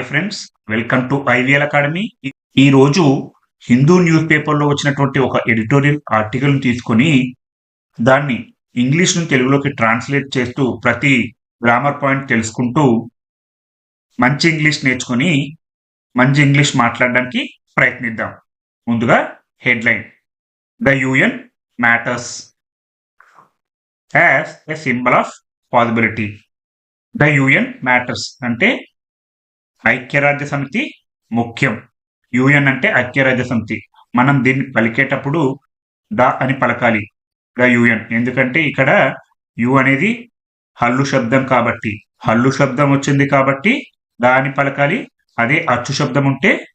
Hi friends welcome to IVL academy ఈ రోజు Hindu news పేపర్లో వచ్చినటువంటి ఒక ఎడిటోరియల్ ఆర్టికల్ తీసుకొని దాన్ని ఇంగ్లీష్ నుంచి తెలుగులోకి ట్రాన్స్లేట్ చేస్తూ ప్రతి గ్రామర్ పాయింట్ తెలుసుకుంటూ మంచి ఇంగ్లీష్ నేర్చుకొని మంచి ఇంగ్లీష్ మాట్లాడడానికి ప్రయత్నిద్దాం. ముందుగా headline the UN matters as a symbol of possibility the UN matters అంటే ఐక్యరాజ్య సమితి ముఖ్యం. యుఎన్ అంటే ఐక్యరాజ్య సమితి. మనం దీన్ని పలికేటప్పుడు ద అని పలకాలి. The UN. ఎందుకంటే ఇక్కడ యు అనేది హల్లు శబ్దం కాబట్టి. హల్లు శబ్దం వచ్చింది కాబట్టి ద అని పలకాలి. అదే అచ్చు శబ్దం ఉంటే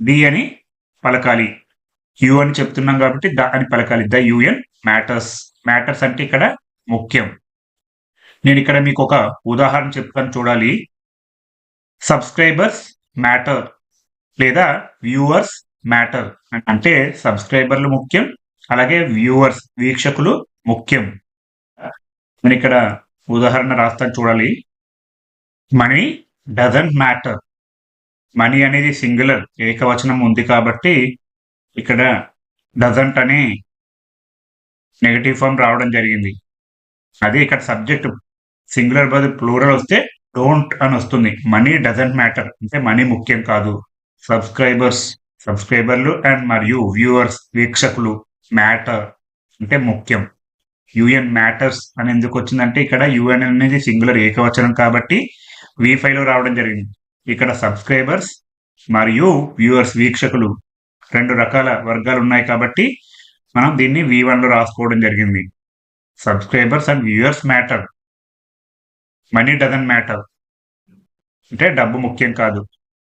డి అని పలకాలి. యు అని చెప్తున్నాం కాబట్టి ద అని పలకాలి. The UN matters. మ్యాటర్స్ అంటే ఇక్కడ ముఖ్యం. నేను ఇక్కడ మీకు ఒక ఉదాహరణ చెప్తాను చూడాలి. సబ్స్క్రైబర్స్ మ్యాటర్ లేదా వ్యూవర్స్ మ్యాటర్ అంటే సబ్స్క్రైబర్లు ముఖ్యం అలాగే వ్యూవర్స్ వీక్షకులు ముఖ్యం. నేను ఇక్కడ ఉదాహరణ రాస్తాను చూడాలి. Money doesn't matter. మనీ అనేది సింగులర్ ఏకవచనం ఉంది కాబట్టి ఇక్కడ డజంట్ అని నెగటివ్ ఫామ్ రావడం జరిగింది. అది ఇక్కడ సబ్జెక్ట్. సింగులర్ బదులు ప్లూరల్ వస్తే డోంట్ అని వస్తుంది. Money doesn't matter. అంటే మనీ ముఖ్యం కాదు. సబ్స్క్రైబర్స్ సబ్స్క్రైబర్లు అండ్ మరియు వ్యూవర్స్ వీక్షకులు మ్యాటర్ అంటే ముఖ్యం. యుఎన్ మ్యాటర్స్ అని ఎందుకు వచ్చిందంటే ఇక్కడ యుఎన్ అనేది సింగులర్ ఏకవచనం కాబట్టి వి లో రావడం జరిగింది. ఇక్కడ సబ్స్క్రైబర్స్ మరియు వ్యూవర్స్ వీక్షకులు రెండు రకాల వర్గాలు ఉన్నాయి కాబట్టి మనం దీన్ని వి లో రాసుకోవడం జరిగింది. Subscribers and viewers matter. Money doesn't matter. అంటే డబ్బు ముఖ్యం కాదు.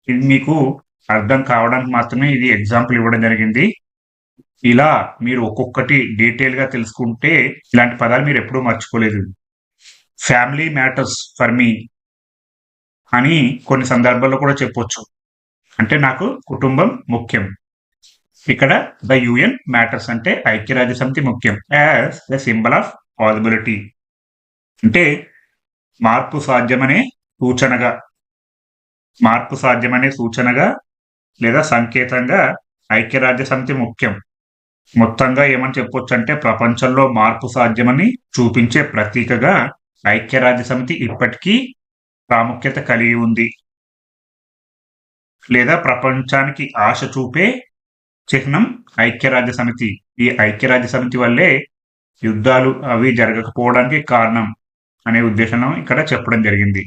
ఇది మీకు అర్థం కావడానికి మాత్రమే ఇది ఎగ్జాంపుల్ ఇవ్వడం జరిగింది. ఇలా మీరు ఒక్కొక్కటి డీటెయిల్గా తెలుసుకుంటే ఇలాంటి పదాలు మీరు ఎప్పుడూ మర్చిపోలేదు. ఫ్యామిలీ మ్యాటర్స్ ఫర్ మీ అని కొన్ని సందర్భాల్లో కూడా చెప్పొచ్చు. అంటే నాకు కుటుంబం ముఖ్యం. ఇక్కడ ద యుఎన్ మ్యాటర్స్ అంటే ఐక్యరాజ్య సమితి ముఖ్యం. As the symbol of possibility. అంటే మార్పు సాధ్యమనే సూచనగా. మార్పు సాధ్యమనే సూచనగా లేదా సంకేతంగా ఐక్యరాజ్య సమితి ముఖ్యం. మొత్తంగా ఏమని చెప్పొచ్చు అంటే ప్రపంచంలో మార్పు సాధ్యమని చూపించే ప్రతీకగా ఐక్యరాజ్య సమితి ఇప్పటికీ ప్రాముఖ్యత కలిగి ఉంది. లేదా ప్రపంచానికి ఆశ చూపే చిహ్నం ఐక్యరాజ్య సమితి. ఈ ఐక్యరాజ్య సమితి వల్లే యుద్ధాలు అవి జరగకపోవడానికి కారణం అనే ఉద్దేశంలో ఇక్కడ చెప్పడం జరిగింది.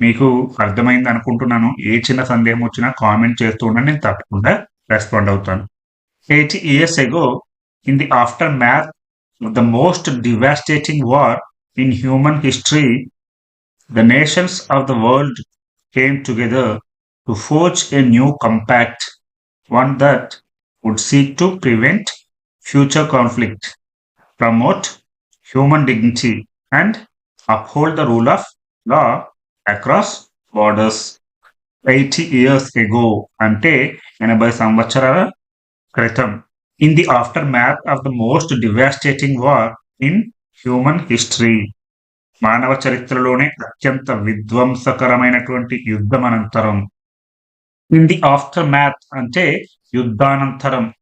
మీకు అర్థమైంది అనుకుంటున్నాను. ఏ చిన్న సందేహం వచ్చినా కామెంట్ చేస్తూ ఉండండి నేను తప్పకుండా రెస్పాండ్ అవుతాను. Eighty years ago in the aftermath the most devastating war in human history the nations of the world came together to forge a new compact one that would seek to prevent future conflict promote human dignity and uphold the rule of law across borders eighty years ago అంటే ఎనభై సంవత్సరాల క్రితం. In the aftermath of the most devastating war in human history మానవ చరిత్రలోనే అత్యంత విధ్వంసకరమైనటువంటి యుద్ధం అనంతరం. In the after math అంటే యుద్ధానంతరం.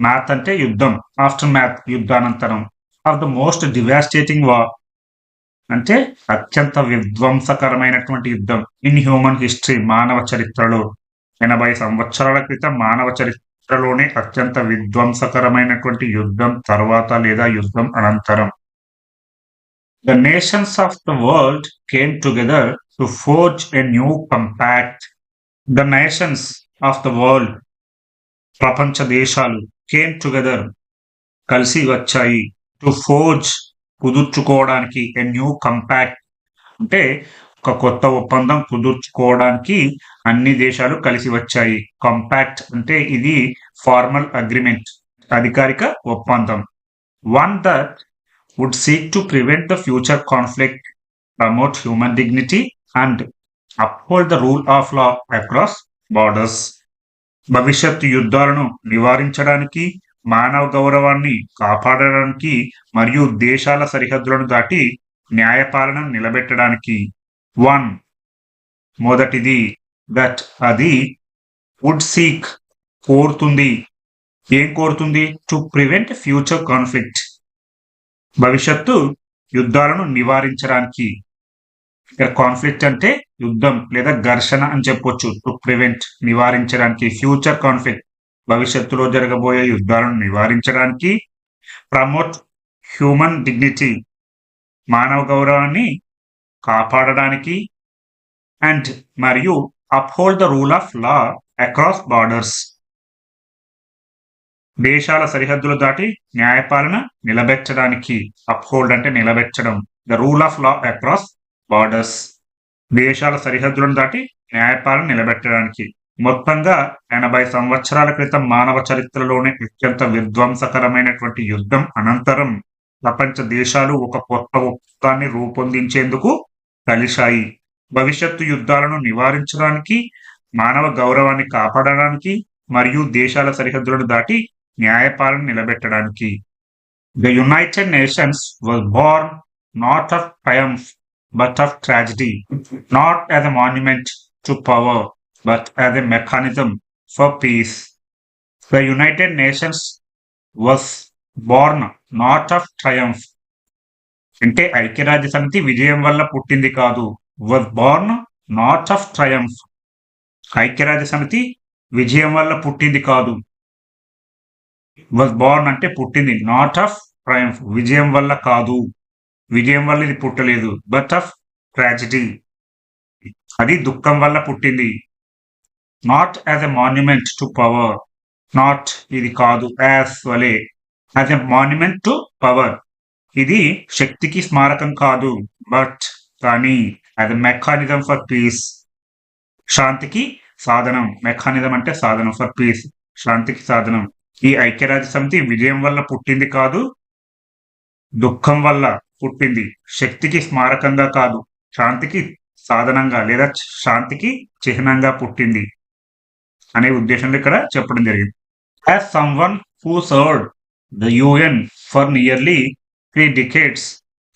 మ్యాథ్ అంటే యుద్ధం. Aftermath యుద్ధానంతరం. Of the most devastating war అంటే అత్యంత విధ్వంసకరమైనటువంటి యుద్ధం. ఇన్ హ్యూమన్ హిస్టరీ మానవ చరిత్రలో ఎనభై సంవత్సరాల క్రితం మానవ చరిత్రలోనే అత్యంత విధ్వంసకరమైనటువంటి యుద్ధం తర్వాత లేదా యుద్ధం అనంతరం. The nations of the world came together to forge a new compact the nations of the world ప్రపంచ దేశాలు కేమ్ టుగెదర్ కలిసి వచ్చాయి టు ఫోర్జ్ కుదుర్చుకోవడానికి ఎ న్యూ కంపాక్ట్ అంటే ఒక కొత్త ఒప్పందం కుదుర్చుకోవడానికి అన్ని దేశాలు కలిసి వచ్చాయి. కంపాక్ట్ అంటే ఇది ఫార్మల్ అగ్రిమెంట్ అధికారిక ఒప్పందం. One that would seek to prevent the future conflict promote human dignity and uphold the rule of law across borders భవిష్యత్ యుద్ధాలను నివారించడానికి మానవ గౌరవాన్ని కాపాడడానికి మరియు దేశాల సరిహద్దులను దాటి న్యాయపాలన నిలబెట్టడానికి. వన్. మొదటిది దట్ అది వుడ్ సీక్ కోరుతుంది. ఏం కోరుతుంది? టు ప్రివెంట్ ఫ్యూచర్ కాన్ఫ్లిక్ట్ భవిష్యత్తు యుద్ధాలను నివారించడానికి. ఇక్కడ కాన్ఫ్లిక్ట్ అంటే యుద్ధం లేదా ఘర్షణ అని చెప్పొచ్చు. టు ప్రివెంట్ నివారించడానికి. ఫ్యూచర్ కాన్ఫ్లిక్ట్ భవిష్యత్తులో జరగబోయే యుద్ధాలను నివారించడానికి ప్రమోట్ హ్యూమన్ డిగ్నిటీ మానవ గౌరవాన్ని కాపాడడానికి అండ్ మరియు uphold the rule of law across borders. దేశాల సరిహద్దులు దాటి న్యాయపాలన నిలబెట్టడానికి అప్హోల్డ్ అంటే నిలబెట్టడం the rule of law across borders. దేశాల సరిహద్దులను దాటి న్యాయపాలన నిలబెట్టడానికి. మొత్తంగా ఎనభై సంవత్సరాల క్రితం మానవ చరిత్రలోనే అత్యంత విధ్వంసకరమైనటువంటి యుద్ధం అనంతరం ప్రపంచ దేశాలు ఒక కొత్త ఒప్పందాన్ని రూపొందించేందుకు కలిశాయి భవిష్యత్తు యుద్ధాలను నివారించడానికి మానవ గౌరవాన్ని కాపాడడానికి మరియు దేశాల సరిహద్దులను దాటి న్యాయపాలన నిలబెట్టడానికి. The United Nations was born not of triumph but of tragedy not as a monument to power. But as a mechanism for peace The United Nations was born not of triumph అంటే ఐక్యరాజ్య సమితి విజయం వల్ల పుట్టింది కాదు. Was born not of triumph ఐక్యరాజ్య సమితి విజయం వల్ల పుట్టింది కాదు. వాజ్ బోర్న్ అంటే పుట్టింది నాట్ ఆఫ్ ట్రయంఫ్ విజయం వల్ల కాదు. విజయం వల్ల ఇది పుట్టలేదు బట్ ఆఫ్ ట్రాజిడీ అది దుఃఖం వల్ల పుట్టింది. Not as a monument to power not ఇది కాదు. యాజ్ వలే. As a monument to power ఇది శక్తికి స్మారకం కాదు. బట్ కానీ as a mechanism for peace శాంతికి సాధనం. మెకానిజం అంటే సాధనం ఫర్ పీస్ శాంతికి సాధనం. ఈ ఐక్యరాజ్య సమితి విజయం వల్ల పుట్టింది కాదు. దుఃఖం వల్ల పుట్టింది. శక్తికి స్మారకంగా కాదు. శాంతికి సాధనంగా లేదా శాంతికి చిహ్నంగా పుట్టింది. అనే ఉద్దేశంలో ఇక్కడ చెప్పడం జరిగింది. Has someone who served the UN for nearly three decades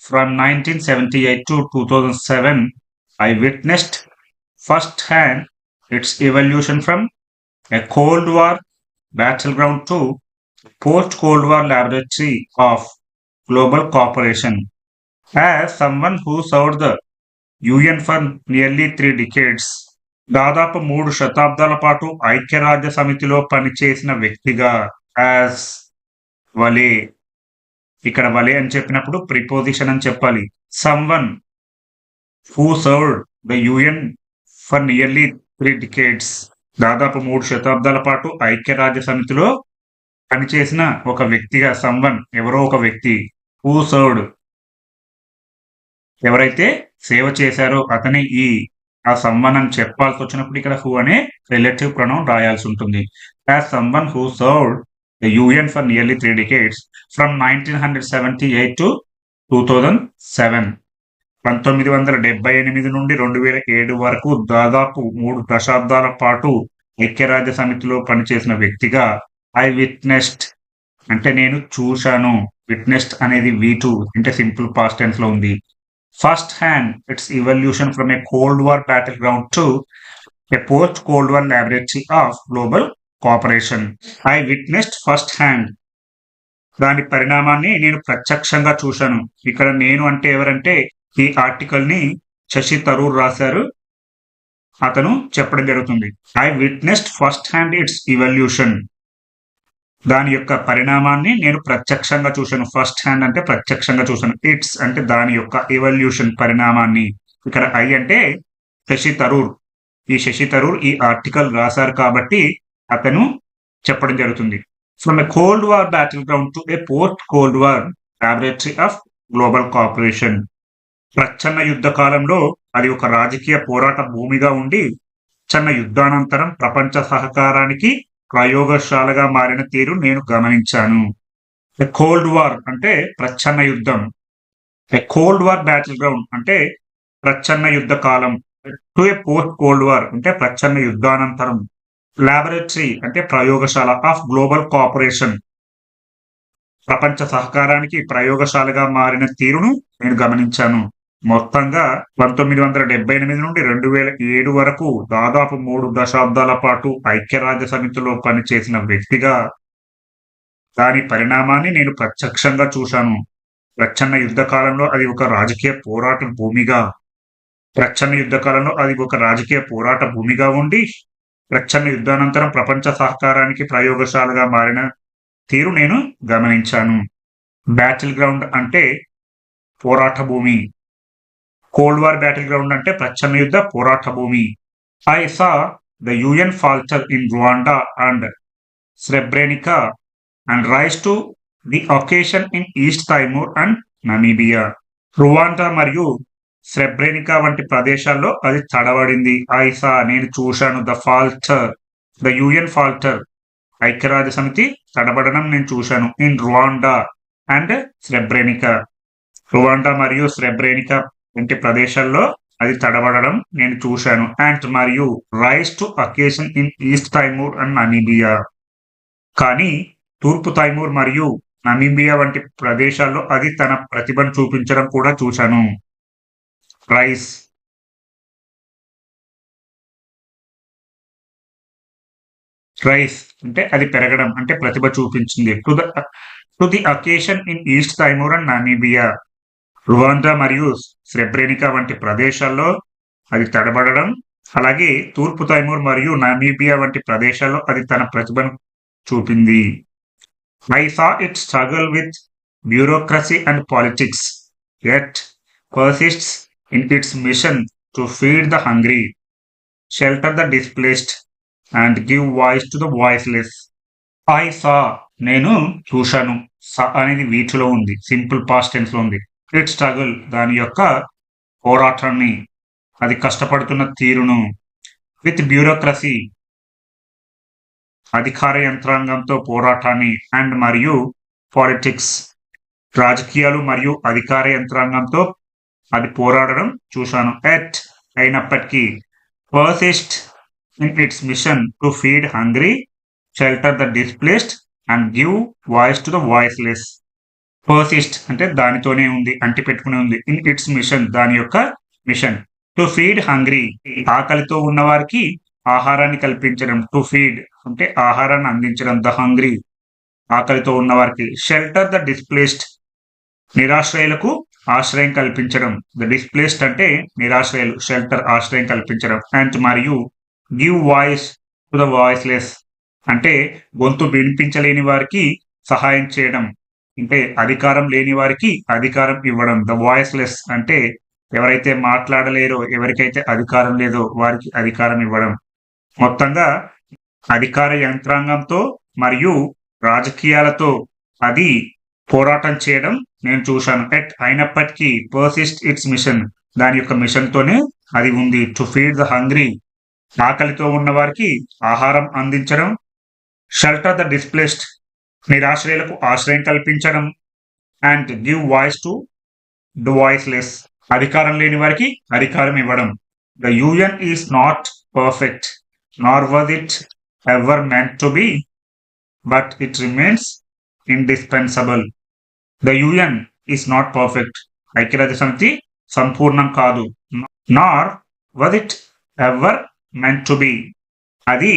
from nineteen seventy eight to two thousand seven I witnessed first hand its evolution from a cold war battleground to post cold war laboratory of global cooperation has someone who served the UN for nearly three decades దాదాపు మూడు శతాబ్దాల పాటు ఐక్యరాజ్య సమితిలో పనిచేసిన వ్యక్తిగా as వలే ఇక్కడ వలే అని చెప్పినప్పుడు ప్రిపోజిషన్ అని చెప్పాలి. Someone who served the UN for nearly three decades దాదాపు మూడు శతాబ్దాల పాటు ఐక్యరాజ్య సమితిలో పనిచేసిన ఒక వ్యక్తిగా సంవన్ ఎవరో ఒక వ్యక్తి హూ సర్వ్డ్ ఎవరైతే సేవ చేశారో అతని ఈ ఆ సంబంధం అని చెప్పాల్సి వచ్చినప్పుడు ఇక్కడ హూ అనే రిలేటివ్ ప్రొనౌన్ రాయాల్సి ఉంటుంది. As someone who served the UN for nearly three decades from nineteen hundred seventy eight to two thousand seven పంతొమ్మిది వందల డెబ్బై ఎనిమిది నుండి రెండు వేల ఏడు వరకు దాదాపు మూడు దశాబ్దాల పాటు ఐక్యరాజ్య సమితిలో పనిచేసిన వ్యక్తిగా ఐ విట్నెస్డ్ అంటే నేను చూశాను విట్నెస్డ్ అనేది వి టూ అంటే సింపుల్ పాస్ట్ టెన్స్లో ఉంది. First hand its evolution from a cold war battleground to a post cold war laboratory of global cooperation I witnessed first hand దాని పరిణామాన్ని నేను ప్రత్యక్షంగా చూశాను. ఇక్కడ నేను అంటే ఎవరంటే ఈ ఆర్టికల్ని శశి తరూర్ రాశారు. అతను చెప్పడం జరుగుతుంది. I witnessed first hand its evolution దాని యొక్క పరిణామాన్ని నేను ప్రత్యక్షంగా చూశాను. ఫస్ట్ హ్యాండ్ అంటే ప్రత్యక్షంగా చూశాను. ఇట్స్ అంటే దాని యొక్క ఇవల్యూషన్ పరిణామాన్ని. ఇక్కడ ఐ అంటే శశి తరూర్. ఈ శశి తరూర్ ఈ ఆర్టికల్ రాశారు కాబట్టి అతను చెప్పడం జరుగుతుంది. From a cold war battleground to a post cold war laboratory of global corporation ప్రచ్ఛన్న యుద్ధ కాలంలో అది ఒక రాజకీయ పోరాట భూమిగా ఉండి చిన్న యుద్ధానంతరం ప్రపంచ సహకారానికి ప్రయోగశాలగా మారిన తీరు నేను గమనించాను. ద కోల్డ్ వార్ అంటే ప్రచ్ఛన్న యుద్ధం. The cold war battleground అంటే ప్రచ్ఛన్న యుద్ధ కాలం. To a post cold war అంటే ప్రచ్ఛన్న యుద్ధానంతరం. లాబొరేటరీ అంటే ప్రయోగశాల ఆఫ్ గ్లోబల్ కోఆపరేషన్ ప్రపంచ సహకారానికి ప్రయోగశాలగా మారిన తీరును నేను గమనించాను. మొత్తంగా పంతొమ్మిది వందల డెబ్బై ఎనిమిది నుండి రెండు వేల ఏడు వరకు దాదాపు మూడు దశాబ్దాల పాటు ఐక్యరాజ్య సమితిలో పనిచేసిన వ్యక్తిగా దాని పరిణామాన్ని నేను ప్రత్యక్షంగా చూశాను. ప్రచ్ఛన్న యుద్ధకాలంలో అది ఒక రాజకీయ పోరాట భూమిగా ప్రచ్ఛన్న యుద్ధకాలంలో అది ఒక రాజకీయ పోరాట భూమిగా ఉండి ప్రచ్ఛన్న యుద్ధానంతరం ప్రపంచ సహకారానికి ప్రయోగశాలగా మారిన తీరు నేను గమనించాను. బ్యాటిల్ గ్రౌండ్ అంటే పోరాట భూమి. కోల్డ్ వార్ బ్యాటిల్ గ్రౌండ్ అంటే ప్రచ్ఛన్న యుద్ధ పోరాట భూమి. I saw the UN falter in Rwanda and Srebrenica and rise to the occasion in East Timor and Namibia Rwanda మరియు స్రెబ్రెనికా వంటి ప్రదేశాల్లో అది తడబడింది. ఐసా నేను చూశాను the falter the UN falter ఐక్యరాజ్య సమితి తడబడడం నేను చూశాను in Rwanda and Srebrenica Rwanda మరియు స్రెబ్రెనికా వంటి ప్రదేశాల్లో అది తడబడడం నేను చూశాను. అండ్ మరియు rise to occasion in East Timor and Namibia కానీ తూర్పు తైమూర్ మరియు నమీబియా వంటి ప్రదేశాల్లో అది తన ప్రతిభను చూపించడం కూడా చూశాను. రైస్ రైస్ అంటే అది పెరగడం అంటే ప్రతిభ చూపించింది. To the to the occasion in East Timor and Namibia Rwanda మరియు స్రెబ్రెనికా వంటి ప్రదేశాల్లో అది తడబడడం అలాగే తూర్పు తైమూర్ మరియు నామీబియా వంటి ప్రదేశాల్లో అది తన ప్రతిభను చూపింది. I saw it struggle with bureaucracy and politics yet persists in its mission to feed the hungry shelter the displaced and give voice to the voiceless I saw నేను చూశాను. సా అనేది వీటిలో ఉంది. సింపుల్ పాస్ట్ టెన్స్లో ఉంది. ఇట్ స్ట్రగుల్ దాని యొక్క పోరాటాన్ని అది కష్టపడుతున్న తీరును విత్ బ్యూరోక్రసీ అధికార యంత్రాంగంతో పోరాటాన్ని అండ్ మరియు పాలిటిక్స్ రాజకీయాలు మరియు అధికార యంత్రాంగంతో అది పోరాడడం చూశాను. ఎట్ అయినప్పటికీ persist in its mission to feed hungry shelter the displaced and give voice to the voiceless persist అంటే దానితోనే ఉంది అంటి పెట్టుకునే ఉంది. ఇన్ ఇట్స్ మిషన్ దాని యొక్క మిషన్ టు ఫీడ్ హంగ్రీ ఆకలితో ఉన్న వారికి ఆహారాన్ని కల్పించడం. టు ఫీడ్ అంటే ఆహారాన్ని అందించడం. ద హంగ్రీ ఆకలితో ఉన్న వారికి. షెల్టర్ ద డిస్ప్లేస్డ్ నిరాశ్రయులకు ఆశ్రయం కల్పించడం. ద డిస్ప్లేస్డ్ అంటే నిరాశ్రయులు షెల్టర్ ఆశ్రయం కల్పించడం. అండ్ మరియు give voice to the voiceless అంటే గొంతు వినిపించలేని వారికి సహాయం చేయడం. అంటే అధికారం లేని వారికి అధికారం ఇవ్వడం ద వాయిస్లెస్ అంటే ఎవరైతే మాట్లాడలేరో ఎవరికైతే అధికారం లేదో వారికి అధికారం ఇవ్వడం. మొత్తంగా అధికార యంత్రాంగంతో మరియు రాజకీయాలతో అది పోరాటం చేయడం నేను చూశాను. ఎట్ అయినప్పటికీ పర్సిస్ట్ ఇట్స్ మిషన్ దాని యొక్క మిషన్తోనే అది ఉంది. టు ఫీడ్ ద హంగ్రీ ఆకలితో ఉన్న వారికి ఆహారం అందించడం. షెల్టర్ ద డిస్ప్లేస్డ్ నిరాశ్రయులకు ఆశ్రయం కల్పించడం and give voice to the voiceless అధికారం లేని వారికి అధికారం ఇవ్వడం. The UN is not perfect nor was it ever meant to be but it remains indispensable the UN is not perfect ఐక్యరాజ్య సమితి సంపూర్ణం కాదు nor was it ever meant to be అది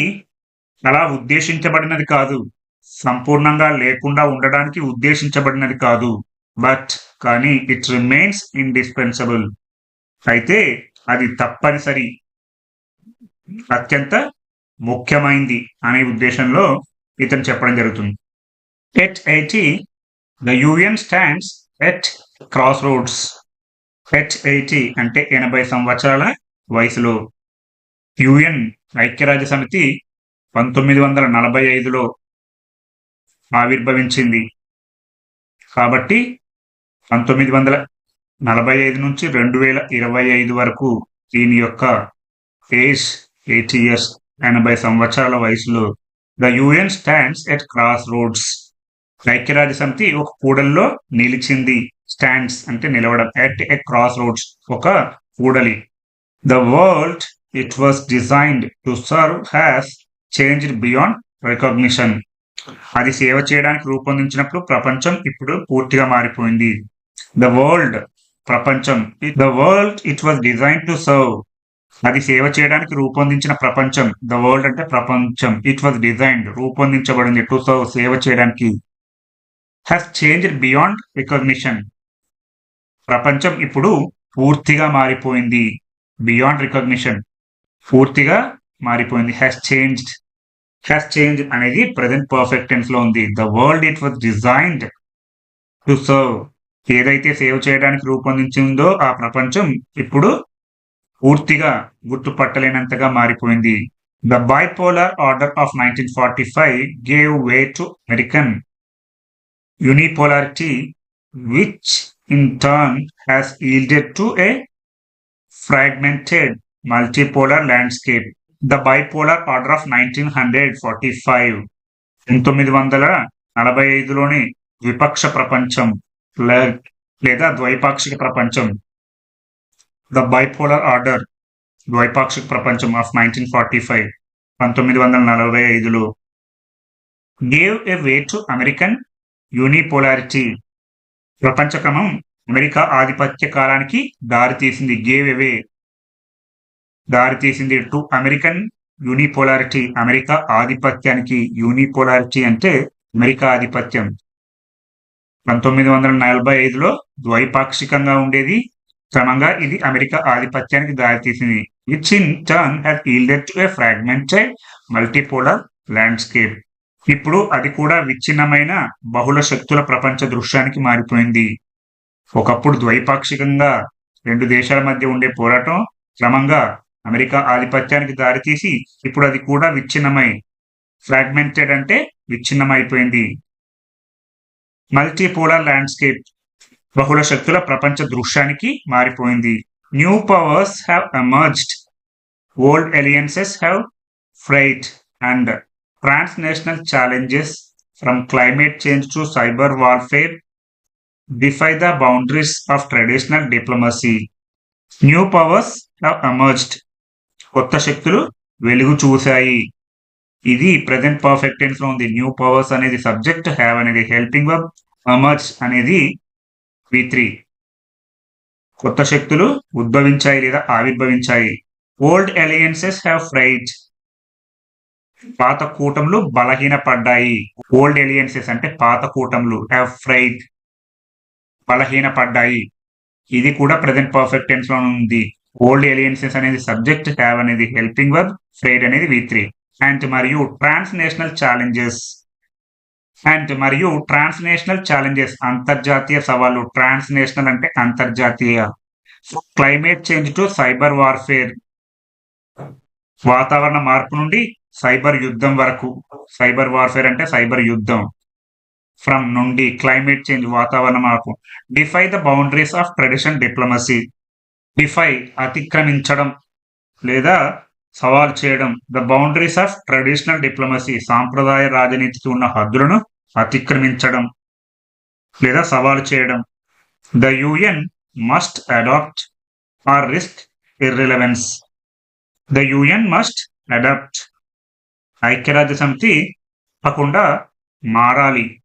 అలా ఉద్దేశించబడినది కాదు. సంపూర్ణంగా లేకుండా ఉండడానికి ఉద్దేశించబడినది కాదు. బట్ కానీ ఇట్ రిమైన్స్ ఇండిస్పెన్సబుల్ అయితే అది తప్పనిసరి అత్యంత ముఖ్యమైంది అనే ఉద్దేశంలో ఇతను చెప్పడం జరుగుతుంది. At eighty the UN stands at crossroads at eighty అంటే ఎనభై సంవత్సరాల వయసులో. యుఎన్ ఐక్యరాజ్య సమితి పంతొమ్మిది వందల నలభై ఐదులో ఆవిర్భవించింది. కాబట్టి పంతొమ్మిది వందల నలభై ఐదు నుంచి రెండు వేల ఇరవై ఐదు వరకు దీని యొక్క ఏజ్ ఎయిటీ ఇయర్స్ ఎనభై సంవత్సరాల వయసులో the UN stands at crossroads ఐక్యరాజ్య సమితి ఒక కూడల్లో నిలిచింది. స్టాండ్స్ అంటే నిలవడం. ఎట్ ఎ క్రాస్ రోడ్స్ ఒక కూడలి. The world it was designed to serve has changed beyond recognition. అది సేవ చేయడానికి రూపొందించినప్పుడు ప్రపంచం ఇప్పుడు పూర్తిగా మారిపోయింది. ద వరల్డ్ ప్రపంచం. The world it was design to serve అది సేవ చేయడానికి రూపొందించిన ప్రపంచం. ద వరల్డ్ అంటే ప్రపంచం. ఇట్ వాజ్ డిజైన్డ్ రూపొందించబడింది టు సర్వ్ సేవ చేయడానికి. హ్యాస్ చేంజ్ బియాండ్ రికగ్నిషన్ ప్రపంచం ఇప్పుడు పూర్తిగా మారిపోయింది. బియాండ్ రికగ్నిషన్ పూర్తిగా మారిపోయింది. హ్యాస్ చేంజ్డ్ హ్యాస్ చేంజ్ అనేది ప్రజెంట్ పర్ఫెక్ట్ టెన్స్లో ఉంది. The world it was designed to serve ఏదైతే సేవ్ చేయడానికి రూపొందించిందో ఆ ప్రపంచం ఇప్పుడు పూర్తిగా గుర్తుపట్టలేనంతగా మారిపోయింది. The bipolar order of nineteen forty five gave way to American unipolarity which in turn has yielded to a fragmented multipolar landscape the bipolar order of nineteen hundred forty five. పంతొమ్మిది వందల నలభై ఐదులోని ద్విపక్ష ప్రపంచం లేదా ద్వైపాక్షిక ప్రపంచం. ద బైపోలర్ ఆర్డర్ ద్వైపాక్షిక ప్రపంచం of nineteen forty five. పంతొమ్మిది వందల నలభై ఐదులో. Gave a way to American unipolarity ప్రపంచ క్రమం అమెరికా ఆధిపత్య కాలానికి దారితీసింది. గేవ్ అవే దారితీసింది టు అమెరికన్ యూనిపోలారిటీ. అమెరికా ఆధిపత్యానికి యూనిపోలారిటీ అంటే అమెరికా ఆధిపత్యం. పంతొమ్మిది వందల నలభై ఐదులో ద్వైపాక్షికంగా ఉండేది. క్రమంగా ఇది అమెరికా ఆధిపత్యానికి దారితీసింది. Which in turn has yielded to a fragmented multipolar landscape ఇప్పుడు అది కూడా విచ్ఛిన్నమైన బహుళ శక్తుల ప్రపంచ దృశ్యానికి మారిపోయింది. ఒకప్పుడు ద్వైపాక్షికంగా రెండు దేశాల మధ్య ఉండే పోరాటం క్రమంగా అమెరికా ఆధిపత్యానికి దారితీసి ఇప్పుడు అది కూడా విచ్ఛిన్నమై ఫ్రాగ్మెంటెడ్ అంటే విచ్ఛిన్నమైపోయింది. మల్టీపోలార్ ల్యాండ్స్కేప్ బహుళ శక్తుల ప్రపంచ దృశ్యానికి మారిపోయింది. New powers have emerged old alliances have frayed and transnational challenges from climate change to cyber warfare defy the boundaries of traditional diplomacy new powers have emerged కొత్త శక్తులు వెలుగు చూశాయి. ఇది ప్రజెంట్ పర్ఫెక్ట్ టెన్స్లో ఉంది. న్యూ పవర్స్ అనేది subject have అనేది helping verb emerged అనేది వి త్రీ కొత్త శక్తులు ఉద్భవించాయి లేదా ఆవిర్భవించాయి. ఓల్డ్ అలయన్సెస్ హ్యావ్ ఫ్రైట్ పాత కూటములు బలహీనపడ్డాయి. ఓల్డ్ ఎలియన్సెస్ అంటే పాత కూటములు హ్యావ్ ఫ్రైట్ బలహీనపడ్డాయి. ఇది కూడా ప్రజెంట్ పర్ఫెక్ట్ టెన్స్లో ఉంది. ఓల్డ్ ఎలియన్సెస్ అనేది సబ్జెక్ట్ హ్యావ్ అనేది హెల్పింగ్ వర్బ్ ఫ్రైడ్ అనేది వి త్రీ అండ్ మరియు ట్రాన్స్నేషనల్ ఛాలెంజెస్ అండ్ మరియు ట్రాన్స్నేషనల్ ఛాలెంజెస్ అంతర్జాతీయ సవాళ్ళు. ట్రాన్స్నేషనల్ అంటే అంతర్జాతీయ. Climate change to cyber warfare వాతావరణ మార్పు నుండి సైబర్ యుద్ధం వరకు. సైబర్ వార్ఫేర్ అంటే సైబర్ యుద్ధం. ఫ్రమ్ నుండి క్లైమేట్ చేంజ్ వాతావరణ మార్పు. Defy the boundaries of tradition diplomacy defy అతిక్రమించడం లేదా సవాల్ చేయడం. The boundaries of traditional diplomacy సాంప్రదాయ రాజనీతికి ఉన్న హద్దులను అతిక్రమించడం లేదా సవాల్ చేయడం. The UN must adapt or risk irrelevance the UN must adapt ఐక్యరాజ్య సమితి తప్పకుండా మారాలి.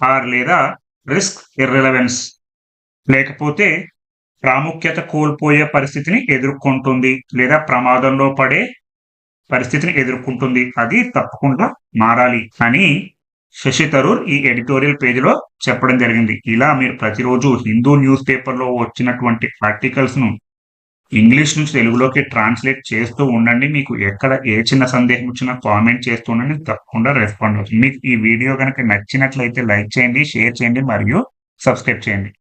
ఆర్ లేదా రిస్క్ ఇర్రిలవెన్స్ లేకపోతే ప్రాముఖ్యత కోల్పోయే పరిస్థితిని ఎదుర్కొంటుంది లేదా ప్రమాదంలో పడే పరిస్థితిని ఎదుర్కొంటుంది. అది తప్పకుండా మారాలి అని శశి తరూర్ ఈ ఎడిటోరియల్ పేజీలో చెప్పడం జరిగింది. ఇలా మీరు ప్రతిరోజు హిందూ న్యూస్ పేపర్లో వచ్చినటువంటి ఆర్టికల్స్ను ఇంగ్లీష్ నుంచి తెలుగులోకి ట్రాన్స్లేట్ చేస్తూ ఉండండి. మీకు ఎక్కడ ఏ చిన్న సందేహం వచ్చినా కామెంట్ చేస్తూ ఉండండి. తప్పకుండా రెస్పాండ్ అవుతుంది. మీకు ఈ వీడియో కనుక నచ్చినట్లయితే లైక్ చేయండి షేర్ చేయండి మరియు సబ్స్క్రైబ్ చేయండి.